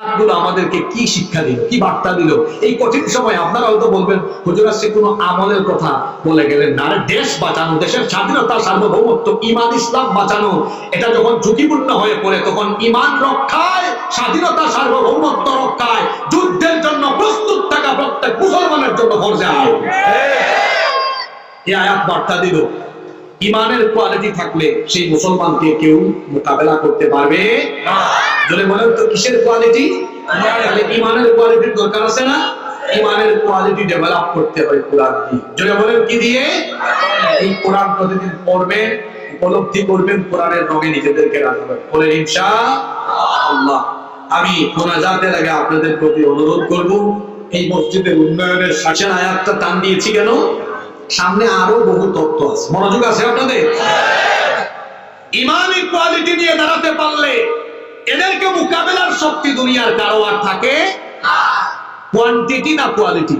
আমাদেরকে কি শিক্ষা দিল, কি বার্তা দিল? এই কঠিন সময় আপনারা হয়তো বলবেন, হুজুর, আজকে কোনো আমলের কথা বলে গেলেন না। দেশ বাঁচানো, দেশের স্বাধীনতা, সার্বভৌমত্ব, ইমান, ইসলাম বাঁচানো, এটা যখন ঝুঁকিপূর্ণ হয়ে পড়ে, তখন ইমান রক্ষায়, স্বাধীনতা, সার্বভৌমত্ব রক্ষায়, যুদ্ধের জন্য প্রস্তুত থাকা প্রত্যেক মুসলমানের জন্য ফরজে আইন। এই আয়াত বার্তা দিল। ইমানের কোয়ালিটি থাকলে সেই মুসলমানকে কেউ মোকাবেলা করতে পারবে না। যদি বলেন তো, কিসের কোয়ালিটি ইমানের কোয়ালিটির দরকার আছে না? ইমানের কোয়ালিটি ডেভেলপ করতে হয় কোরআন দিয়ে। যদি বলেন কি দিয়ে? এই কোরআন প্রতিদিন পড়বেন, উপলব্ধি করবেন, কোরআনের রঙে নিজেদেরকে রাখবেন বলে ইনশা আল্লাহ। আমি মোনাজাতের আগে আপনাদের প্রতি অনুরোধ করব, এই মসজিদের উন্নয়নের শাসন আয়াতটা টান দিয়েছি কেন? সামনে আরও বহু তত্ত্ব আছে। মনোযোগ আছে আপনাদের? ইমানি কোয়ালিটি নিয়ে দাঁড়াতে পারলে এদেরকে মোকাবেলার শক্তি দুনিয়ার কারও আর থাকে কোয়ান্টিটি না কোয়ালিটি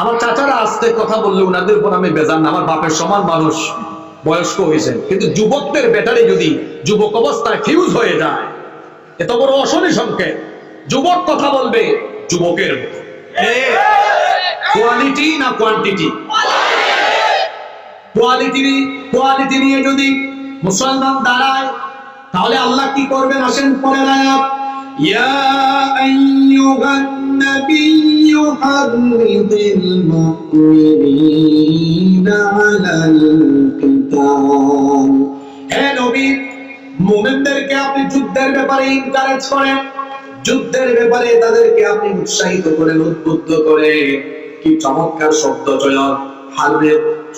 আমার চাচারা আসতে কথা বললে ওনাদের উপর আমি বেজান না, আমার বাপের সমান মানুষ, বয়স্ক হয়েছেন। কিন্তু যুবকদের ব্যাটারি যদি যুবক অবস্থায় ফিউজ হয়ে যায়, এত বড় অশনি সংকেত। যুবক কথা বলবে, যুবকের মতো। কোয়ালিটি না কোয়ান্টিটি কোয়ালিটি কোয়ালিটি নিয়ে যদি মুসলমান দাঁড়ায়, তাহলে আল্লাহ কি করবেন? আসেন পরের আয়াত হে নবী, মুমিনদেরকে আপনি যুদ্ধের ব্যাপারে এনকারেজ করেন। যুদ্ধের ব্যাপারে তাদেরকে আপনি উৎসাহিত করেন উদ্বুদ্ধ করে। কি চমৎকার শব্দ চয়ন হারবে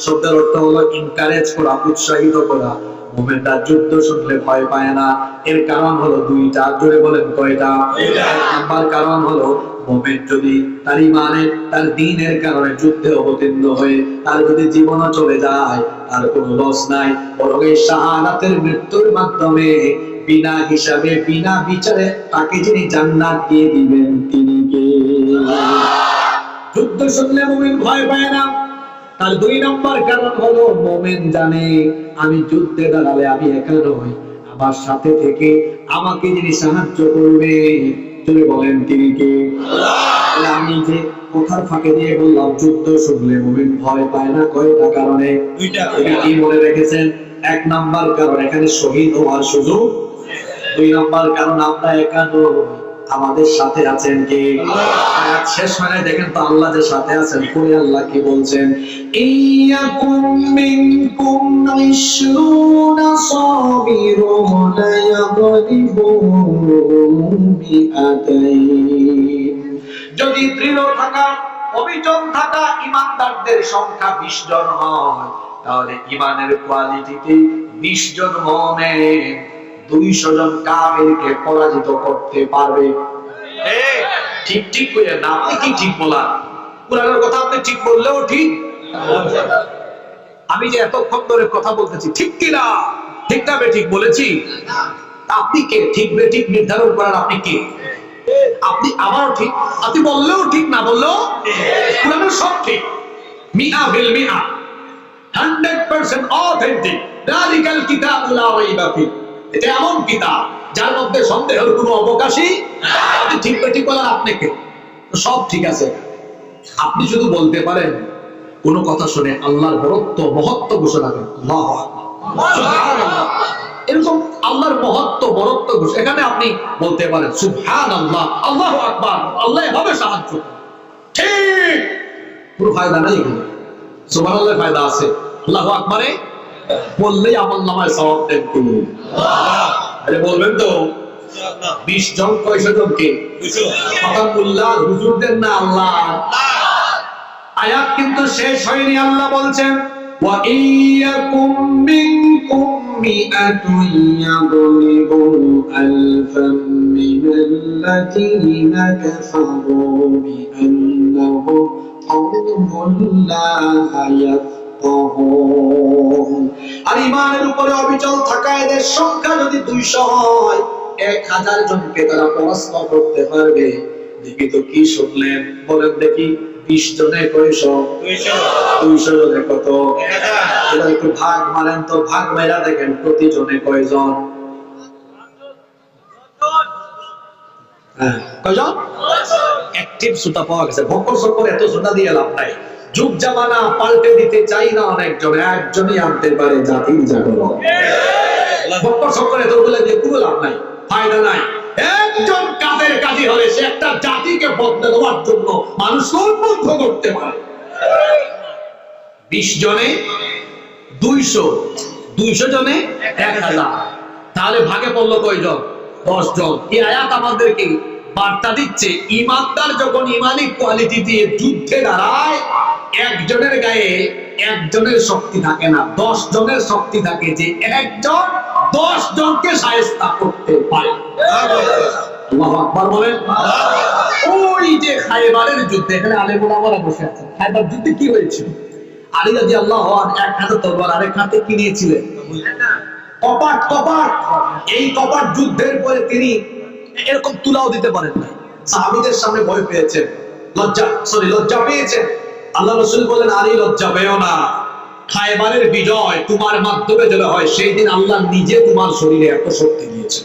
শব্দের অর্থ হলো এনকারেজ করা উৎসাহিত করা। মোমেনরা যুদ্ধ শুনলে ভয় পায় না। এর কারণ হলো দুইটা। জোরে বলেন কয়টা? এক নাম্বার কারণ হলো মোমেন যদি তার তার দিনের কারণে যুদ্ধে অবতীর্ণ হয়ে তার যদি জীবনও চলে যায় তার কোনো লস নাই। বরং এই শাহাদাতের মৃত্যুর মাধ্যমে বিনা হিসাবে বিনা বিচারে তাকে যিনি জান্নাত দিয়ে দিবেন তিনি কে? যুদ্ধ শুনলে মুমিন ভয় পায় না। তার দুই নম্বর কারণ হলো মোমেন জানে আমি যুদ্ধে দাঁড়ালে আমি একা নই আমার সাথে থেকে আমাকে যিনি সাহায্য করবে তুমি বলেন তিনি কে? আমি যে কথার ফাঁকে দিয়ে বললাম যুদ্ধ শুনলে মুমিন ভয় পায় না কয়টা কারণে? দুইটা। কি মনে রেখেছেন? এক নাম্বার কারণ এখানে শহীদ হওয়ার সুযোগ। দুই নাম্বার কারণ আমরা একা নই। আমাদের সাথে আছেন কে? আয়াত শেষ মানে দেখেন তো আল্লাহ যে সাথে আছেন পরে আল্লাহ কি বলছেন? ইয়াকুম মিনকুম বিআতাইন যদি দৃঢ় থাকা, অবিচল থাকা ইমানদারদের সংখ্যা বিশ জন হয়, তাহলে ইমানের কোয়ালিটিতে বিশ জন মনে দুইশো জন কাবেরকে পরাজিত করতে পারবে। ঠিক ঠিক করে না আপনি কি ঠিক বলার কোরআনের কথা আপনি ঠিক বললেও ঠিক? আমি যে এতক্ষণ ধরে কথা বলতেছি, ঠিক কিনা ঠিক না ঠিক বলেছি? আপনি কে? ঠিক বে ঠিক নির্ধারণ করার আপনি কে? আপনি আমারও ঠিক, আপনি বললেও ঠিক, না বললেও? কোরআনের সব ঠিক। মিয়া বিল মিয়া হান্ড্রেড পার্সেন্ট অথেন্টিক। রাদিকাল কিতাব লা রাইবা ফি এটা এমন যার মধ্যে সন্দেহের কোনো অবকাশই আপনি ঠিক বে ঠিক বলার আপনি কে? তো সব ঠিক আছে। আপনি শুধু বলতে পারেন, কোন কথা শুনে আল্লাহর বরত্ব, মহত্ব ঘোষণা করেন। এরকম আল্লাহর মহত্ব, বরত্ব ঘোষণা এখানে আপনি বলতে পারেন সুবহান আল্লাহ আল্লাহ আকবার। আল্লাহ এভাবে সাহায্য। ঠিক। পুরো ফায়দা নাই এখানে। আল্লাহ ফায়দা আছে। আল্লাহ আকবারে বললেই আমল নামায় সওয়াব দেন তিনি। আরে বলবেন তো, বিশ জন কয়শো জনকে? ফতাকুল্লাহ হুজুরদের না আল্লাহ? আয়াত কিন্তু শেষ হয়নি, আল্লাহ বলছেন ইয়াফকাহুন। আর ইমানের উপরে অবিচল থাকা এদের সংখ্যা যদি দুইশো হয় এক হাজার জনকে তারা পরাস্ত করতে পারবে। দেখি তো কি শুনলেন? বলেন দেখি বিশ জনে কয়শো? দুইশো। জনে কত? এবার একটু ভাগ মারেন তো ভাগ মেরা দেখেন প্রতি জনে কয়জন? হ্যাঁ কয়জন? অ্যাক্টিভ সুতা পাওয়া গেছে। ভক্কর সকর এত সুতা দিয়ে লাভ নাই। যুগ জামানা পাল্টে দিতে চাই না অনেকজন একজনই আনতে পারে জাতির জাগরণ। বলে কোনো লাভ নাই ফায়দা নাই। একজন কাজের কাজী হলে সে একটা জাতিকে বদলে দেওয়ার জন্য উন্মুক্ত করতে পারে। বিশ জনে দুইশো দুইশো জনে এক হাজার। তাহলে ভাগে পড়ল কয়জন? দশ জন। এই আয়াত আমাদেরকে বার্তা দিচ্ছে ইমানদার যখন ইমানি কোয়ালিটি দিয়ে যুদ্ধে দাঁড়ায় একজনের গায়ে একজনের শক্তি থাকে না দশ জনের শক্তি থাকে যে একজন দশ জনকে সাহেস্তা করতে পারে। এক হাতে তরবার আরেক হাতে কপাট এই কপাট যুদ্ধের পরে এরকম তুলাও দিতে পারেন না সাহাবিদের সামনে ভয় পেয়েছেন। লজ্জা সরি লজ্জা পেয়েছেন। আল্লাহ রসুল বলেন আলী লজ্জা পেও না। খায়বারের বিজয় তোমার মাধ্যমে যেটা হয়, সেই দিন আল্লাহ নিজে তোমার শরীরে এত শক্তি দিয়েছে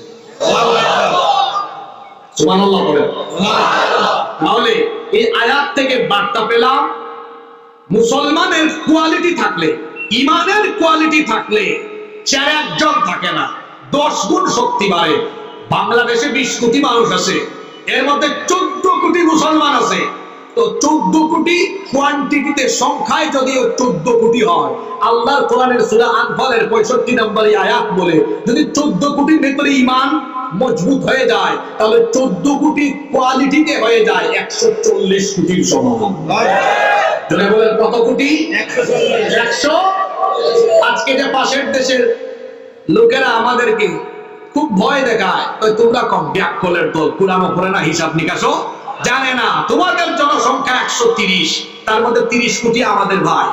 তাহলে এই আয়াত থেকে বার্তা পেলাম, মুসলমানের কোয়ালিটি থাকলে, ইমানের কোয়ালিটি থাকলে, চার একজন থাকে না, দশ গুণ শক্তি বাড়ে। বাংলাদেশে বিশ কোটি মানুষ আছে, এর মধ্যে চোদ্দ কোটি মুসলমান আছে। তো চোদ্দ কোটি কোয়ান্টিটিতে সংখ্যায় যদিও চোদ্দ কোটি হয়, আল্লাহর কোরআনের সুরা আনফালের পঁয়ষট্টি নম্বরে আয়াত বলে, যদি চোদ্দ কোটির ভেতরে ইমান মজবুত হয়ে যায়, তাহলে চোদ্দ কোটি কোয়ালিটিতে হয়ে যায় একশো চল্লিশ কোটির সমান। কত কোটি? একশো। আজকে যে পাশের দেশের লোকেরা আমাদেরকে খুব ভয় দেখায় তোমরা কম ব্যাক ব্যাকলের দল পুরানো করে না হিসাব নিকাশও জানে না। তোমাদের জনসংখ্যা একশো তিরিশ, তার মধ্যে তিরিশ কোটি আমাদের ভাই।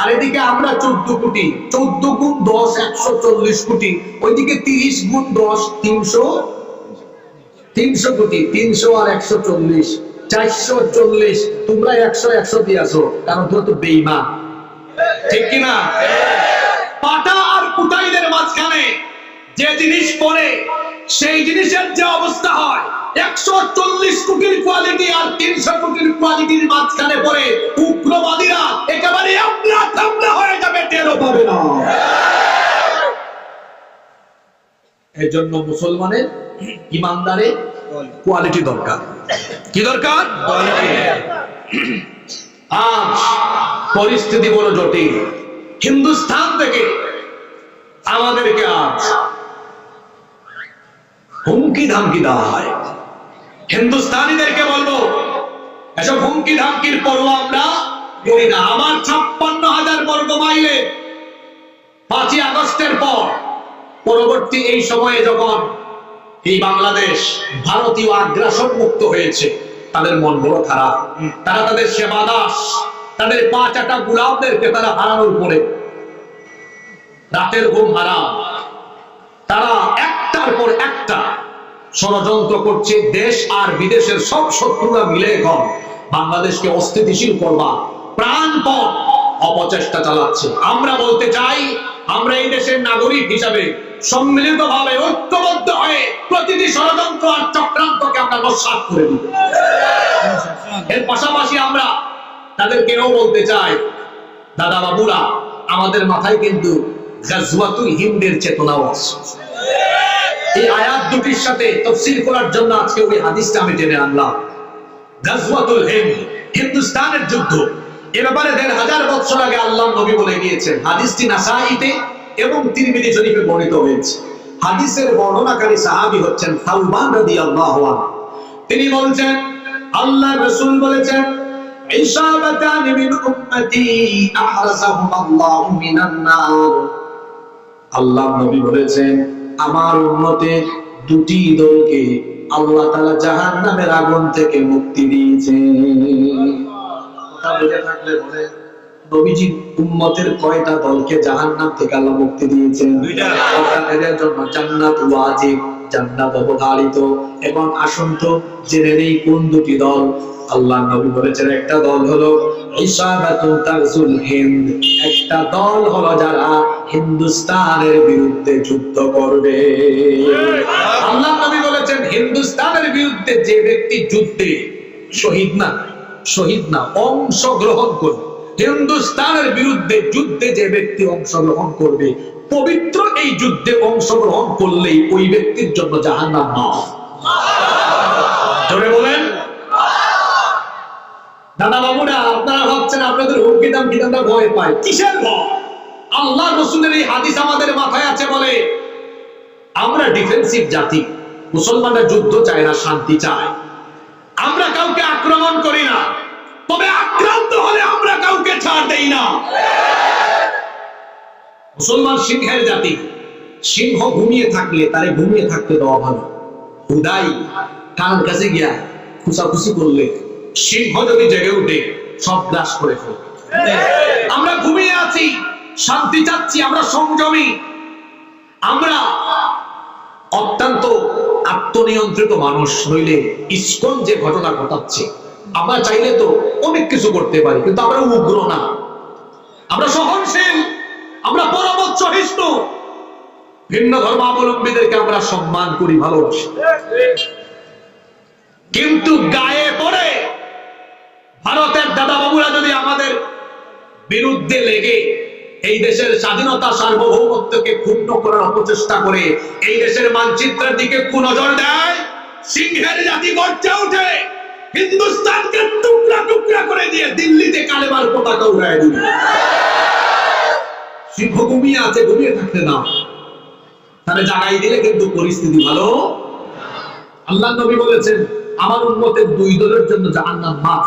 আর এদিকে আমরা চোদ্দ কোটি, চোদ্দ গুণ দশ একশো চল্লিশ কোটি। ওইদিকে তিরিশ গুণ দশ তিনশো তিনশো কোটি, তিনশো আর একশো চল্লিশ, চারশো চল্লিশ। তোমরা একশো একশো দিয়ে আসো কারণ তোমরা তো বেইমান ঠিক কিনা পাটা আর কুটাইদের মাঝখানে যে জিনিস পড়ে, সেই জিনিসের যে অবস্থা হয় একশো চল্লিশ কোটির কোয়ালিটি আর তিনশো কোটির কোয়ালিটির মাঝখানে পড়ে উগ্রবাদীরা একেবারে হয়ে যাবে টেরও পাবে না। এই জন্য মুসলমানের ইমানদারের কোয়ালিটি দরকার। কি দরকার? আজ পরিস্থিতি বড় জটিল। হিন্দুস্থান থেকে আমাদেরকে আজ হুমকি ধামকি দেওয়া হয়। হিন্দুস্তানিদেরকে বলব, এসব হুমকি ধামকির পরও আমরা করি না। আমার ছাপ্পান্ন হাজার বর্গ মাইলে পাঁচই আগস্টের পর, পরবর্তী এই সময়ে যখন এই বাংলাদেশ ভারতীয় আগ্রাসন মুক্ত হয়েছে, তাদের মন বড় খারাপ। তারা তাদের সেবা দাস, তাদের পাঁচ আটা গুলাবদেরকে তারা হারানোর পরে রাতের ঘুম হারাম। তারা একটার পর একটা ষড়যন্ত্র করছে দেশ আর বিদেশের সব শত্রুরা মিলে এখন বাংলাদেশকে অস্থিতিশীল করবা প্রাণপণ অপচেষ্টা চালাচ্ছে। আমরা বলতে চাই, আমরা এই দেশের নাগরিক হিসাবে সম্মিলিত ভাবে ঐক্যবদ্ধ হয়ে প্রতিটি ষড়যন্ত্র আর চক্রান্তকে আমরা নস্বাত করে দিব। এর পাশাপাশি আমরা তাদেরকেও বলতে চাই, দাদা বাবুরা, আমাদের মাথায় কিন্তু গাজওয়াতুল হিন্দের চেতনাও আছে। এই আয়াত দুটির সাথে তফসিল করার জন্য আজকে ওই হাদিসটা আমি টেনে আনলাম। গাজওয়াতুল হিন্দ, হিন্দুস্তানের যুদ্ধ। এ ব্যাপারে দেড় হাজার বছর আগে আল্লাহ নবী বলে গিয়েছেন, হাদিসটি নাসাইতে এবং তিরমিজি শরীফে বর্ণিত হয়েছে। হাদিসের বর্ণনাকারী সাহাবী হচ্ছেন সালমান রাদিয়াল্লাহু আনহু। তিনি বলছেন, আল্লাহ রাসূল বলেছেন, ইসাবাতান মিন উম্মতি আহরাসাহুম আল্লাহু মিনান নার। আল্লাহ নবী বলেছেন আমার উম্মতের দুটি দলকে আল্লাহ তাআলা জাহান্নামের আগুন থেকে মুক্তি দিয়েছে। কথা বুঝে থাকলে বলে নবীজি উম্মতের কয়টা দলকে থেকে আল্লাহ মুক্তি দিয়েছেন? এদের জন্য জান্নাত ওয়াজিব জান্নাত অবধারিত। এবং আসুন তো জেনে নেই কোন দুটি দল আল্লাহ নবী বলেছেন, একটা দল হলো একটা দল হলো যারা হিন্দুস্তানের বিরুদ্ধে যুদ্ধ করবে। আল্লাহ নবী বলেছেন, হিন্দুস্তানের বিরুদ্ধে যে ব্যক্তি যুদ্ধে শহীদ না শহীদ না, অংশগ্রহণ করবে, হিন্দুস্তানের বিরুদ্ধে যুদ্ধে যে ব্যক্তি অংশগ্রহণ করবে, পবিত্র এই যুদ্ধে অংশগ্রহণ করলেই ওই ব্যক্তির জন্য জাহান্নাম মাফ বলেন। দাদা বাবুরা, আপনারা ভাবছেন আপনাদের হুমকি দাম কি? আমরা ভয় পায়। কিসের ভয়? আল্লাহ রসুলের এই হাদিস আমাদের মাথায় আছে বলে। আমরা ডিফেন্সিভ জাতি। মুসলমানরা যুদ্ধ চায় না, শান্তি চায়। আমরা কাউকে আক্রমণ করি না। তবে আক্রান্ত হলে আমরা কাউকে ছাড় দেই না। মুসলমান সিংহের জাতি। সিংহ ঘুমিয়ে থাকলে, তারে ঘুমিয়ে থাকতে দেওয়া ভালো। হুদাই কার কাছে গিয়া খুশাখুশি করলে? সিংহ যদি জেগে উঠে, সব গ্রাস করে ফেলবে। আমরা ঘুমিয়ে আছি, শান্তি চাচ্ছি, আমরা সংযমী। আমরা অত্যন্ত আত্মনিয়ন্ত্রিত মানুষ, নইলে ইস্কন যে ঘটনা ঘটাচ্ছে, আমরা চাইলে তো অনেক কিছু করতে পারি, কিন্তু আমরা উগ্র না। আমরা সহনশীল, আমরা পরমত সহিষ্ণু ভিন্ন ধর্মাবলম্বীদেরকে আমরা সম্মান করি, ভালোবাসি। কিন্তু গায়ে পড়ে ভারতের দাদা বাবুরা যদি আমাদের বিরুদ্ধে লেগে এই দেশের স্বাধীনতা সার্বভৌমত্বকে ক্ষুণ্ণ করার অপচেষ্টা করে, এই দেশের মানচিত্রের দিকে কুনজর দেয়, সিংহের জাতি গর্জে উঠে হিন্দুস্তানকে টুকরা টুকরা করে দিয়ে দিল্লিতে কালেবার পতাকা উড়ায় দিবে সিংহ ঘুমিয়ে আছে, ঘুমিয়ে থাকতে দাও। তাহলে জাগাই দিলে কিন্তু পরিস্থিতি ভালো। আল্লাহ নবী বলেছেন, আমার উন্মতের দুই দলের জন্য জাহান্নাম মাফ।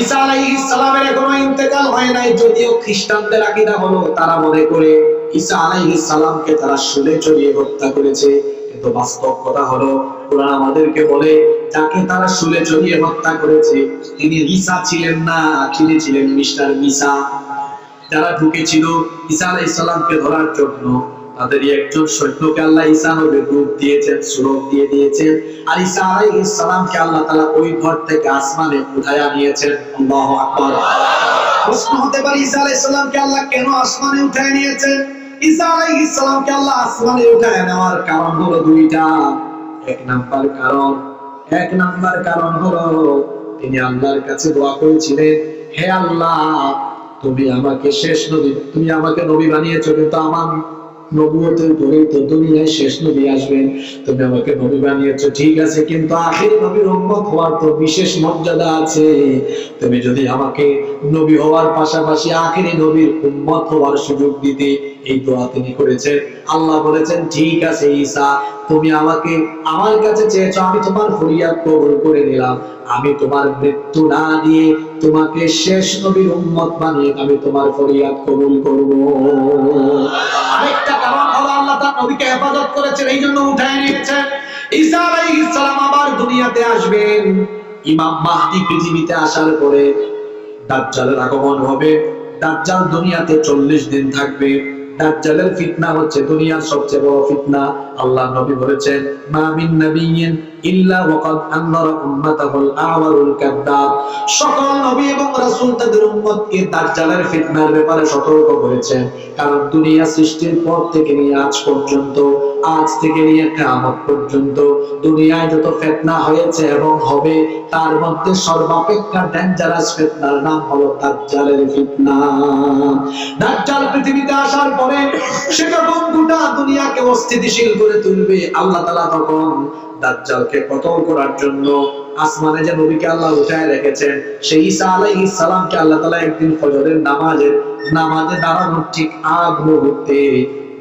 ঈসা এখনও ইন্তেকাল হয় নাই, যদিও খ্রিস্টানদের আকীদা হলো তারা মনে করে ঈসা তারা চড়িয়ে হত্যা করেছে। কিন্তু বাস্তব কথা হলো, কোরআন আমাদেরকে বলে, যাকে তারা শুলে চড়িয়ে হত্যা করেছে, তিনি ঈসা ছিলেন না, তিনি ছিলেন মিস্টার মিসা। যারা ঢুকেছিল ঈসা আলাইহিস ধরার জন্য সৈন্যকে আল্লাহ ঈসা রূপ দিয়েছেন দিয়ে দিয়েছেন। আর ঈসা আল্লাহ ওই ঘর থেকে আসমানে উঠায়া প্রশ্ন হতে পারে ঈসা আল্লাহ কেন আসমানে উঠায় নিয়েছেন? ঈসা আল্লাহ আসমানে উঠায় নেওয়ার কারণ হলো দুইটা। এক নাম্বার কারণ, এক নাম্বার কারণ হলো তিনি আল্লাহর কাছে দোয়া করেছিলেন, হে আল্লাহ, তুমি আমাকে শেষ নবী, তুমি আমাকে নবী বানিয়েছো, কিন্তু আমার নবুয়তের পরেই তো দুনিয়ায় শেষ নবী আসবেন। তুমি আমাকে নবী বানিয়েছো, ঠিক আছে, কিন্তু আখির নবীর উম্মত হওয়ার তো বিশেষ মর্যাদা আছে। তুমি যদি আমাকে নবী হওয়ার পাশাপাশি নবীর উম্মত হওয়ার সুযোগ দিতে এই দোয়া তিনি করেছেন। আল্লাহ বলেছেন, ঠিক আছে, ঈসা, তুমি আমাকে আমার কাছে চেয়েছো, আমি তোমার ফরিয়াদ কবুল করে নিলাম। আমি তোমার মৃত্যু না দিয়ে তোমাকে শেষ নবীর উম্মত বানিয়ে আমি তোমার ফরিয়াদ কবুল করব। নবীকে হেফাজত করেছেন এই জন্য উঠায় নিয়েছেন। ঈসা আলাইহিস সালাম আবার দুনিয়াতে আসবেন। ইমাম মাহদি পৃথিবীতে আসার পরে দাজ্জালের আগমন হবে। দাজ্জাল দুনিয়াতে চল্লিশ দিন থাকবে। দাজ্জালের ফিতনা হচ্ছে দুনিয়ার সবচেয়ে বড় ফিতনা। আল্লাহ নবী বলেছেন, মা মিন ইল্লা ওয়াকাদ আনরা উম্মাতাহুল সকল নবী এবং রাসূল তাদের উম্মতকে দাজ্জালের ফিতনার ব্যাপারে সতর্ক করেছেন, কারণ দুনিয়া সৃষ্টির পর থেকে নিয়ে আজ পর্যন্ত আজ থেকে নিয়ে কিয়ামত পর্যন্ত দুনিয়ায় যত ফিতনা হয়েছে এবং হবে, তার মধ্যে সর্বাপেক্ষা ডেঞ্জারাস ফিতনার নাম হলো দাজ্জালের ফিতনা। দাজ্জাল পৃথিবীতে আসার পরে সে যখন গোটা দুনিয়াকে অস্থিতিশীল করে তুলবে, আল্লাহ তাআলা তখন দাজ্জালকে কতল করার জন্য আসমানে যে নবীকে আল্লাহ উঠায় রেখেছেন, সেই ঈসা আলাইহিস সালামকে আল্লাহ তাআলা একদিন ফজরের নামাজের নামাজে দাঁড়ানোর ঠিক আগ মুহূর্তে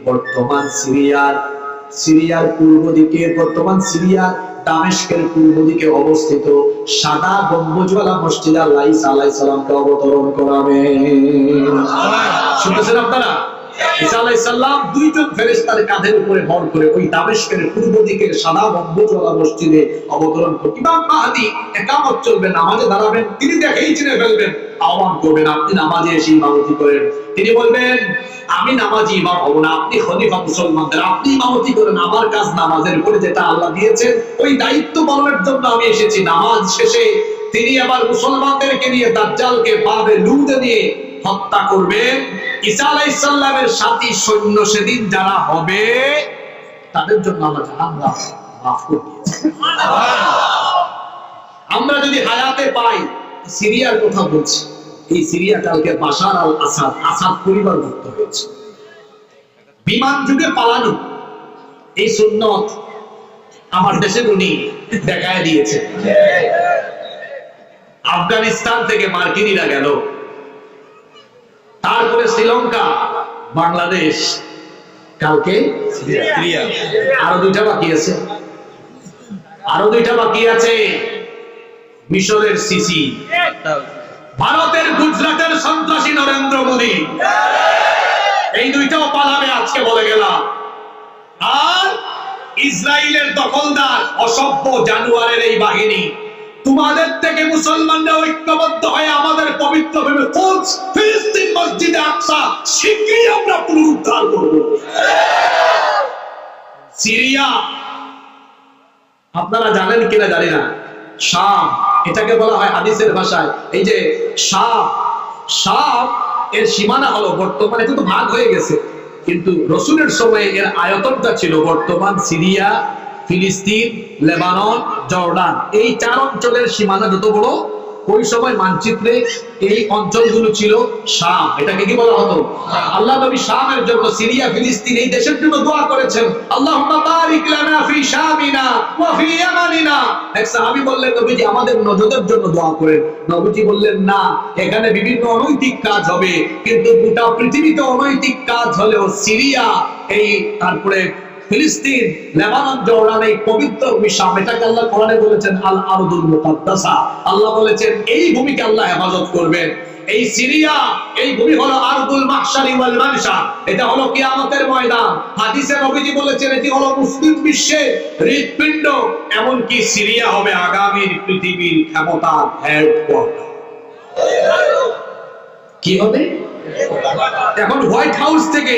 বর্তমান সিরিয়ার সিরিয়ার পূর্ব দিকে বর্তমান সিরিয়া দামেস্কের পূর্ব দিকে অবস্থিত। সাদা গম্বুজওয়ালা মসজিদ আল্লাহ আলাইহিস সালামকে অবতরণ করাবে। শুনতেছেন আপনারা? তিনি বলবেন, আমি নামাজি ইমাম হব না, আপনি মুসলমানদের, আপনি ইমামতি করেন, আমার কাজ নামাজের উপরে যেটা আল্লাহ দিয়েছেন, ওই দায়িত্ব পালনের জন্য আমি এসেছি। নামাজ শেষে তিনি আবার মুসলমানদেরকে নিয়ে দাজ্জালকে পাবে লুটে নিয়ে হত্যা করবেন ঈসা আলাইহিস সালামের সাথী সৈন্য সেদিন যারা হবে, তাদের জন্য আল্লাহ জাহান্নাম মাফ করে আমরা যদি হায়াতে পাই, সিরিয়ার কথা বলছি। এই সিরিয়া কালকে বাশার আল আসাদ আসাদ পরিবার মুক্ত হয়েছে। বিমান যুগে পালানো, এই সুন্নত আমার দেশের উনি দেখায় দিয়েছে আফগানিস্তান থেকে মার্কিনীরা গেল। শ্রীলঙ্কা বাংলাদেশ কালকে আরও দুইটা বাকি আছে। আরও দুইটা বাকি আছে। মিশরের সিসি। ভারতের গুজরাটের সন্ত্রাসী নরেন্দ্র মোদী। এই দুইটাও পালাবে আজকে বলে গেলাম। আর ইসরায়েলের দখলদার অসভ্য জানুয়ারের এই বাহিনী। তোমাদের থেকে মুসলমানরা ঐক্যবদ্ধ হয়ে আমাদের পবিত্র ভূমি কোচ ফিলিস্তিন মসজিদে আকসা শীঘ্রই আমরা পুনরুদ্ধার করব। সিরিয়া, আপনারা জানেন কিনা জানি না। শাম, এটাকে বলা হয় হাদিসের ভাষায়। এই যে শাম শাম এর সীমানা হলো বর্তমানে কিন্তু ভাগ হয়ে গেছে। কিন্তু রসুলের সময় এর আয়তনটা ছিল বর্তমান সিরিয়া ফিলিস্তিন, লেবানন, জর্ডান। এই চার অঞ্চলের সীমানা যত বড়, ওই সময় মানচিত্রে এই অঞ্চলগুলো ছিল শাম। এটাকে কি বলা হতো? আল্লাহ নবী শামের জন্য সিরিয়া, ফিলিস্তিন, এই দেশের জন্য দোয়া করেছেন। আল্লাহুম্মা বারিক লানা ফি শামিনা ওয়া ফি ইয়ামানিনা। এক সাহাবী বললেন, নবীজি, আমাদের নজদের জন্য দোয়া করেন। নবীজি বললেন, না, এখানে বিভিন্ন অনৈতিক কাজ হবে। কিন্তু গোটা পৃথিবীতে অনৈতিক কাজ হলেও সিরিয়া এই, তারপরে ফিলিস্তিন, লেবানন জর্ডান এই পবিত্র ভূমি শাম এটাকে আল্লাহ কোরআনে বলেছেন আল আরদুল মুকাদ্দাসা। আল্লাহ বলেছেন, এই ভূমিকে আল্লাহ হেফাজত করবেন। এই সিরিয়া, এই ভূমি হলো আরদুল মাহশারি ওয়াল মানশা। এটা হলো কিয়ামতের ময়দান। হাদিসে নবীজি বলেছেন, এটি হলো মুসলিম বিশ্বের হৃদপিণ্ড এমনকি সিরিয়া হবে আগামীর পৃথিবীর ক্ষমতার হেডকোয়ার্টার কি হবে? এখন হোয়াইট হাউস থেকে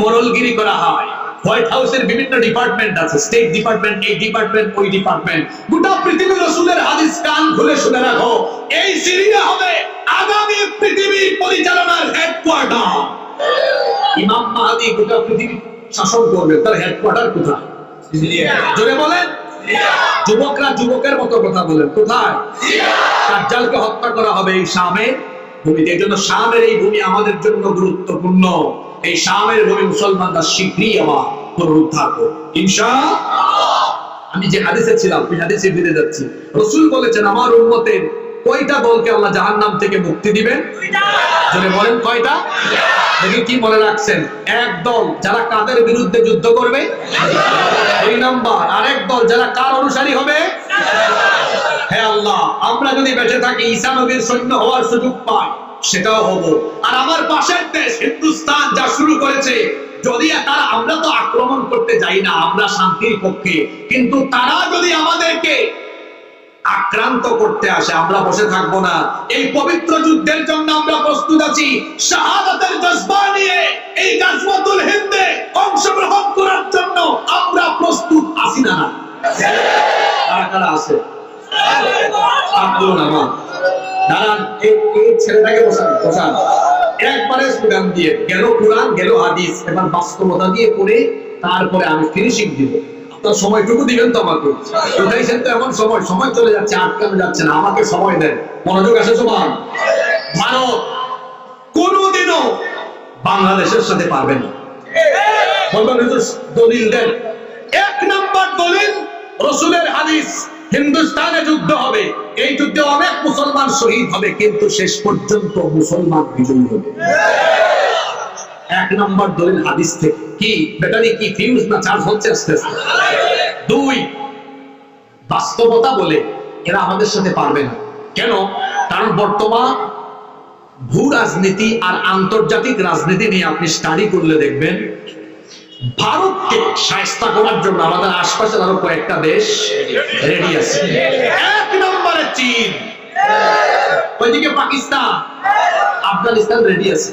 মরলগিরি করা হয়। হোয়াইট হাউসের বিভিন্ন ডিপার্টমেন্ট আছে। স্টেট ডিপার্টমেন্ট এই ডিপার্টমেন্ট ওই ডিপার্টমেন্ট। গোটা পৃথিবীর রসুলের হাদিস কান খুলে শুনে রাখো। এই সিরিয়া হবে আগামী পৃথিবীর পরিচালনার হেডকোয়ার্টার ইমাম মাহাদি গোটা পৃথিবী শাসন করবে। তার হেডকোয়ার্টার কোথায়? জোরে বলেন। যুবকরা যুবকের মতো কথা বলেন। কোথায়? দাজ্জালকে হত্যা করা হবে এই শামের ভূমিতে। এই জন্য শামের এই ভূমি আমাদের জন্য গুরুত্বপূর্ণ। এই শামের ভূমি মুসলমানরা শীঘ্রই আমার পুনরুদ্ধার করবে ইনশা আমি যে হাদিসে ছিলাম ওই হাদিসে ফিরে যাচ্ছি। রসুল বলেছেন আমার উম্মতের কয়টা দলকে আল্লাহ জাহান নাম থেকে মুক্তি দিবেন? বলেন কয়টা? দেখি কি মনে রাখছেন। এক দল যারা কাদের বিরুদ্ধে যুদ্ধ করবে? দুই নাম্বার আরেক দল যারা কার অনুসারী হবে? হে আল্লাহ আমরা যদি বেঁচে থাকি ঈসা নবীর সৈন্য হওয়ার সুযোগ পাই। সেটাও হব। আর আমার পাশের দেশ হিন্দুস্তান যা শুরু করেছে যদি তারা আমরা তো আক্রমণ করতে যাই না আমরা শান্তির পক্ষে। কিন্তু তারা যদি আমাদেরকে আক্রান্ত করতে আসে আমরা বসে থাকব না। এই পবিত্র যুদ্ধের জন্য আমরা প্রস্তুত আছি। শাহাদাতের জজবা নিয়ে এই গাজওয়াতুল হিন্দে অংশগ্রহণ করার জন্য আমরা প্রস্তুত আছি না না। কারা কারা আছে আব্দুল নামা তারপরে আমি ফিনিশিং দিব। আপনার সময়টুকু দিবেন তো আমাকে। তো এমন সময় সময় চলে যাচ্ছে, আটকানো যাচ্ছে না, আমাকে সময় দেন। মনোযোগ সমান ভারত কোনোদিনও বাংলাদেশের সাথে পারবে না। দলিল দেন। এক নাম্বার দলিল রসুলের হাদিস। হিন্দুস্তানে যুদ্ধ হবে। এই যুদ্ধে অনেক মুসলমান শহীদ হবে, কিন্তু শেষ পর্যন্ত মুসলমান বিজয়ী হবে। এক নম্বর দলিল হাদিস থেকে। কি? ব্যাটারি কি ফিউজ না চার্জ হচ্ছে আস্তে আস্তে? দুই, বাস্তবতা বলে এরা আমাদের সাথে পারবে না। কেন? কারণ বর্তমান ভূ রাজনীতি আর আন্তর্জাতিক রাজনীতি নিয়ে আপনি স্টাডি করলে দেখবেন ভারতকে সায়স্তা করার জন্য আমাদের আশপাশের আরও কয়েকটা দেশ রেডি আছে। এক নম্বরে চীন। ওইদিকে পাকিস্তান। আফগানিস্তান রেডি আছে।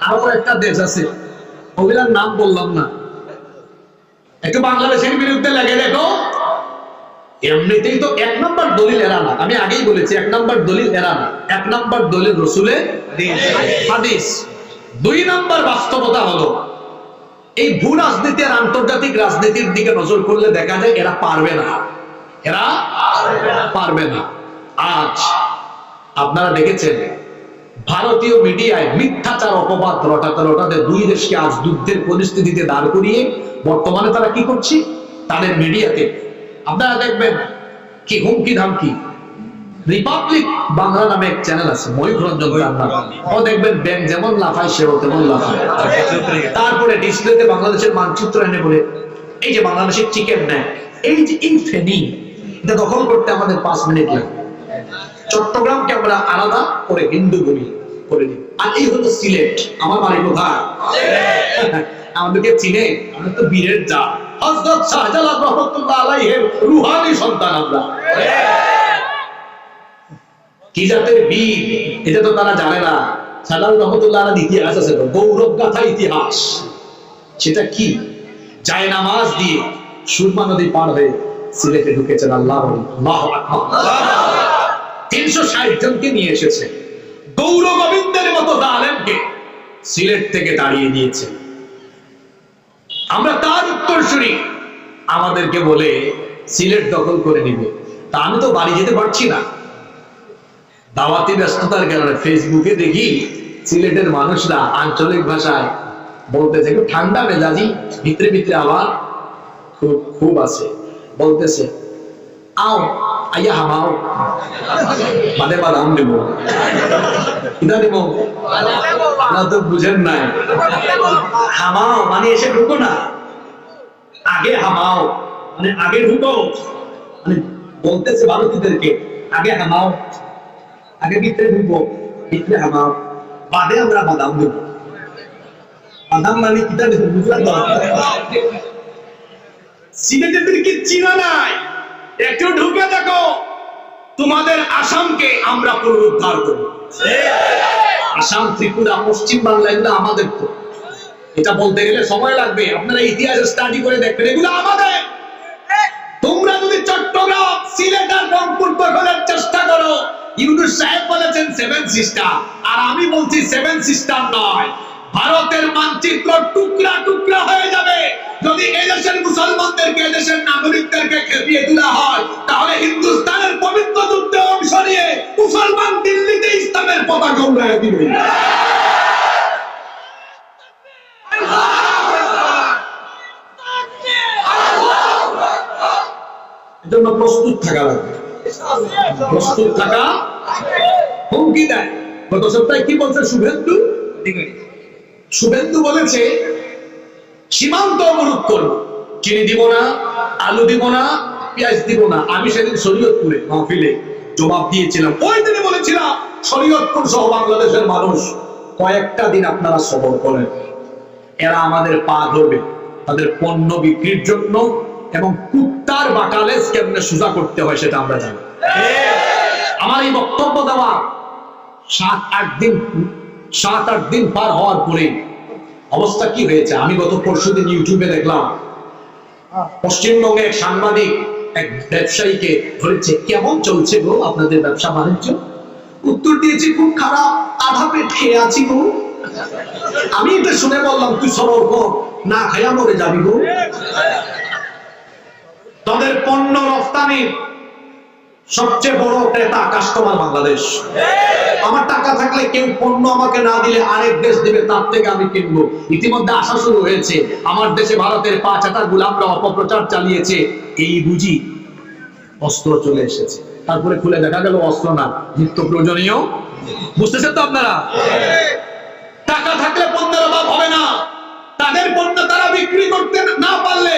আরও কয়েকটা দেশ আছে। নাম বললাম না। একটু বাংলাদেশের বিরুদ্ধে লেগে দেখো। এমনিতেই তো এক নম্বর দলিল এরা না। আমি আগেই বলেছি, এক নম্বর দলিল এরা না। এক নম্বর দলিল রসুলের দুই নম্বর বাস্তবতা হলো এই ভূ রাজনীতি আর আন্তর্জাতিক রাজনীতির দিকে নজর করলে দেখা যায় এরা পারবে না। এরা পারবে না। আজ আপনারা দেখেছেন, ভারতীয় মিডিয়ায় মিথ্যাচার, অপবাদ রটাতে রটাতে দুই দেশকে আজ যুদ্ধের পরিস্থিতিতে দাঁড় করিয়ে বর্তমানে তারা কি করছে? তাদের মিডিয়াতে। আপনারা দেখবেন কি হুমকি ধামকি রিপাবলিক বাংলা নামে এক চ্যানেল আছে ময়ূর রঞ্জন ও দেখবেন ব্যাংক যেমন লাফায় সেও তেমন লাফায়। তারপরে ডিসপ্লেতে বাংলাদেশের মানচিত্র এনে বলে এই যে বাংলাদেশের চিকেন নেয় এই যে এই ফেনি এটা দখল করতে আমাদের পাঁচ মিনিট লাগে। চট্টগ্রামকে আমরা আলাদা করে হিন্দু বলি করে দিই আর এই হলো সিলেট আমার বাড়ি কোথায়? আমাদেরকে চিনে আমরা তো বীরের যা হযরত শাহজালাল রহমাতুল্লাহ আলাইহির রুহানি সন্তান আমরা। কি জাতের বীর, এটা তো তারা জানে না। শাহজালাল রহমাতুল্লাহ ইতিহাস আছে তো গৌরব গাথা ইতিহাস। সেটা কি? যায় নামাজ দিয়ে সুরমা নদী পার হয়ে সিলেটে ঢুকেছেন আল্লাহ তিনশো ষাট জনকে নিয়ে এসেছে। গৌর গোবিন্দের মতো দালেমকে সিলেট থেকে দাঁড়িয়ে দিয়েছে। আমরা তার উত্তর শুনি, আমাদেরকে বলে, সিলেট দখল করে নিবে। তা আমি তো বাড়ি যেতে পারছি না। দাওয়াতি ব্যস্ততার কারণে ফেসবুকে দেখি সিলেটের মানুষরা আঞ্চলিক ভাষায় বলতেছে, একটু ঠান্ডা মেজাজি, ভিতরে ভিতরে আবার খুব খুব আছে। বলতেছে, আও আইয়া হামাও নেব। নেব? তো বুঝেন নাই। হামাও মানে এসে ঢুকো না। আগে হামাও মানে আগে ঢুকো। মানে বলতেছে ভারতীয়দেরকে, আগে হামাও আগে ভিতরে ঢুকবো ভিতরে হামাও বাদে আমরা বাদাম দেব। বাদাম মানে দেব বুঝলাম সিলেটেদেরকে চিনা নাই? একটু ঢুকে দেখো। তোমাদের আসামকে আমরা পুনরুদ্ধার করব। আসাম, ত্রিপুরা, পশ্চিম বাংলা, এগুলো আমাদের তো। এটা বলতে গেলে সময় লাগবে। আপনারা ইতিহাস স্টাডি করে দেখবেন, এগুলো আমাদের। তোমরা যদি চট্টগ্রাম, সিলেট আর রংপুর দখলের চেষ্টা করো ইউনুস সাহেব বলেছেন সেভেন সিস্টার আর আমি বলছি সেভেন সিস্টার নয়। ভারতের মানচিত্র টুকরা টুকরা হয়ে যাবে। যদি এদেশের মুসলমানদেরকে, এদেশের নাগরিকদেরকে খেপিয়ে তোলা হয়, তাহলে হিন্দুস্তানের পবিত্র যুদ্ধে অংশ নিয়ে মুসলমান দিল্লিতে ইসলামের পতাকা উড়াইয়া দিবে। এজন্য প্রস্তুত থাকা লাগবে। প্রস্তুত থাকা হুমকি দেয়। গত সপ্তাহে কি বলছে শুভেন্দু? শুভেন্দু বলেছে, সীমান্ত অবরোধ করব চিনি দিব না, আলু দিব না, পেঁয়াজ দিব না। আমি সেদিন শরীয়তপুরে মাহফিলে জবাব দিয়েছিলাম। ওই দিনে বলেছিলাম, শরীয়তপুর সহ বাংলাদেশের মানুষ কয়েকটা দিন আপনারা সবর করেন। এরা আমাদের পা ধরবে, তাদের পণ্য বিক্রির জন্য এবং কুত্তার বাটালেস কেমনে সোজা করতে হয় সেটা আমরা জানি। আমার এই বক্তব্য দেওয়া সাত, আট দিন, সাত, আট দিন পার হওয়ার পরে অবস্থা কি হয়েছে? আমি গত পরশু দিন ইউটিউবে দেখলাম, পশ্চিমবঙ্গে এক সাংবাদিক, এক ব্যবসায়ীকে ধরেছে, কেমন চলছে গো আপনাদের ব্যবসা বাণিজ্য? উত্তর দিয়েছি, খুব খারাপ, আধা পেট খেয়ে আছি গো। আমি এটা শুনে বললাম, তুই সরল কর না খাইয়া মরে যাবি গো। তাদের পণ্য রফতানির সবচেয়ে বড় ক্রেতা কাস্টমার বাংলাদেশ। আমার টাকা থাকলে কেউ পণ্য আমাকে না দিলে আরেক দেশ দিবে, তার থেকে আমি কিনবো। ইতিমধ্যে আসা শুরু হয়েছে, আমার দেশে ভারতের পাঁচ হাজার গুলামরা অপপ্রচার চালিয়েছে। এই বুঝি অস্ত্র চলে এসেছে। তারপরে খুলে দেখা গেল অস্ত্র না, নিত্য প্রয়োজনীয়। বুঝতেছেন তো আপনারা? টাকা থাকলে পণ্যের অভাব হবে না। তাদের পণ্য তারা বিক্রি করতে না পারলে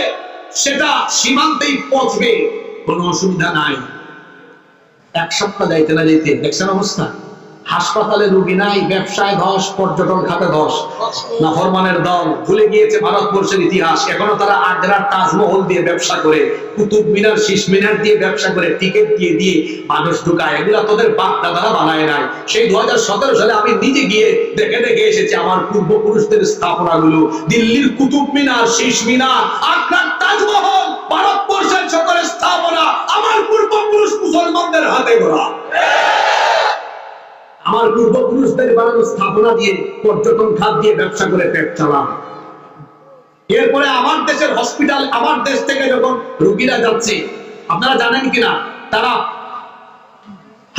সেটা সীমান্তেই পচবে। কোনো অসুবিধা নাই। এক সপ্তাহ যাইতে না যাইতে দেখছেন অবস্থা? হাসপাতালে রুগী নাই, ব্যবসায় ধস, পর্যটন খাতে ধস। না ফরমানের দল ভুলে গিয়েছে ভারতবর্ষের ইতিহাস। এখনও তারা আগ্রার তাজমহল দিয়ে ব্যবসা করে, কুতুব মিনার, শীষ মিনার দিয়ে ব্যবসা করে, টিকিট দিয়ে দিয়ে মানুষ ঢুকায়। এগুলা তোদের বাপ দাদারা বানায় নাই। সেই দু হাজার সতেরো সালে আমি নিজে গিয়ে দেখে দেখে এসেছি আমার পূর্বপুরুষদের স্থাপনা গুলো দিল্লির কুতুব মিনার, শীষ মিনার, আগ্রার তাজমহল, ভারতবর্ষের সকলের স্থাপনা, আমার পূর্বপুরুষ মুসলমানদের হাতে গড়া। আমার পূর্বপুরুষদের বানানো স্থাপনা দিয়ে পর্যটন খাত দিয়ে ব্যবসা করে পেট চালাম এরপরে আমার দেশের হসপিটাল আমার দেশ থেকে যখন রুগীরা যাচ্ছে, আপনারা জানেন কিনা? তারা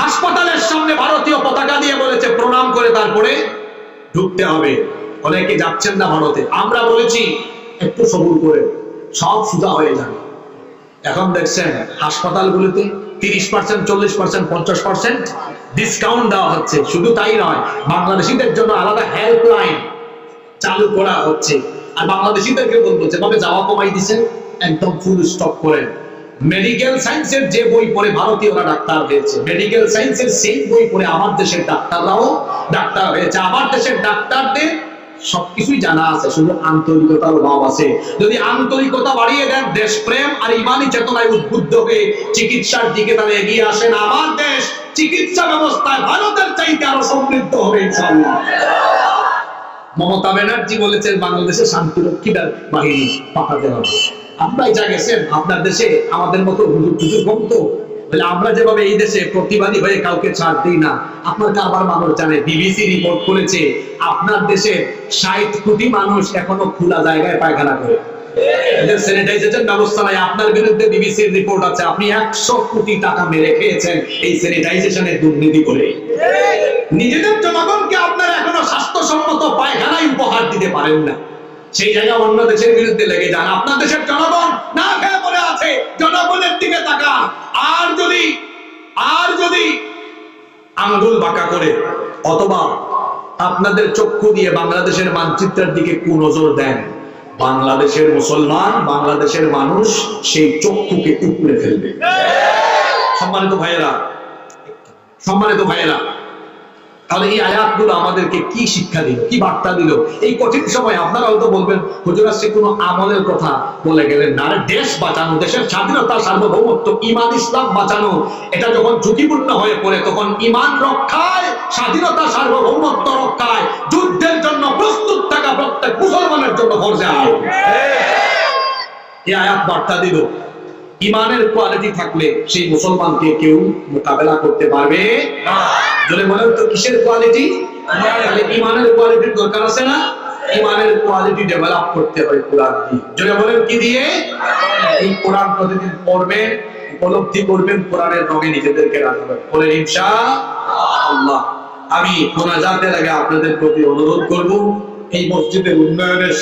হাসপাতালের সামনে ভারতীয় পতাকা দিয়ে বলেছে, প্রণাম করে তারপরে ঢুকতে হবে। অনেকে যাচ্ছেন না ভারতে। আমরা বলেছি, একটু সবুর করে, সব সুদা হয়ে যাবে। এখন দেখছেন, হাসপাতালগুলোতে তিরিশ পার্সেন্ট চল্লিশ পার্সেন্ট পঞ্চাশ পার্সেন্ট ডিসকাউন্ট দেওয়া হচ্ছে। শুধু তাই নয়, বাংলাদেশিদের জন্য আলাদা হেল্পলাইন চালু করা হচ্ছে। আর বাংলাদেশিদেরকে বলব, যেভাবে যাওয়া কমাই দিছে একদম ফুল স্টপ করেন। মেডিকেল সায়েন্সের যে বই পড়ে ভারতীয়রা ডাক্তার হয়েছে। মেডিকেল সায়েন্সের সেই বই পড়ে আমার দেশের ডাক্তাররাও ডাক্তার হয়েছে। আমার দেশের ডাক্তারদের সবকিছুই জানা আছে, শুধু আন্তরিকতার অভাব আছে। যদি আন্তরিকতা বাড়িয়ে দেন, দেশপ্রেম আর ইমানি চেতনায় উদ্বুদ্ধ হয়ে চিকিৎসার দিকে তারা এগিয়ে আসেন। আমার দেশ চিকিৎসা ব্যবস্থায় ভারতের চাইতে আরও সমৃদ্ধ হবে মমতা ব্যানার্জি বলেছেন, বাংলাদেশে শান্তিরক্ষী বাহিনী পাঠাতে হবে। আপনারাই যা গেছেন, আপনার দেশে আমাদের মতো হুজুর টুজুর কম বলে আমরা যেভাবে এই দেশে প্রতিবাদী হয়ে কাউকে ছাড় দিই না আপনার কারবার মানুষ জানে, বিবিসি রিপোর্ট করেছে, আপনার দেশে ষাট কোটি মানুষ এখনও খোলা জায়গায় পায়খানা করে। পায়খানায় উপহার দিতে পারেন না। সেই জায়গায় অন্য দেশের বিরুদ্ধে লেগে যান, আপনার দেশের জনগণ না খেয়ে পড়ে আছে, জনগণের দিকে তাকান। আর যদি আর যদি আঙ্গুল বাঁকা করে অথবা আপনাদের চক্ষু দিয়ে বাংলাদেশের মানচিত্রের দিকে কু নজর দেন বাংলাদেশের মুসলমান বাংলাদেশের মানুষ সেই চক্ষুকে উপড়ে ফেলবে। সম্মানিত ভাইয়েরা সম্মানিত ভাইয়েরা তাহলে এই আয়াতগুলো আমাদেরকে কি শিক্ষা দিল, কি বার্তা দিল? এই কঠিন সময় আপনারা হয়তো বলবেন, হুজুরা সে কোনো আমলের কথা বলে গেলেন না। দেশ বাঁচানো, দেশের স্বাধীনতা, সার্বভৌমত্ব ইমান ইসলাম বাঁচানো, এটা যখন ঝুঁকিপূর্ণ হয়ে পড়ে, তখন ইমান রক্ষায়, স্বাধীনতা, সার্বভৌমত্ব রক্ষায়, যুদ্ধের জন্য প্রস্তুত থাকা প্রত্যেক মুসলমানের জন্য ফরজে আইন। এই আয়াত বার্তা দিল। ইমানের কোয়ালিটি থাকলে সেই মুসলমানকে কেউ মোকাবেলা করতে পারবে না। বলেন তো, কিসের কোয়ালিটি তাহলে ইমানের কোয়ালিটির দরকার আছে না? ইমানের কোয়ালিটি ডেভেলপ করতে হয় কোরআন দিয়ে। যদি বলেন কি দিয়ে? এই কোরআন প্রতিদিন পড়বেন, উপলব্ধি করবেন, কোরআনের রঙে নিজেদেরকে রাখবেন। ইনশা আল্লাহ। আমি মোনাজাতের আগে আপনাদের প্রতি অনুরোধ করব, এই মসজিদের উন্নয়নের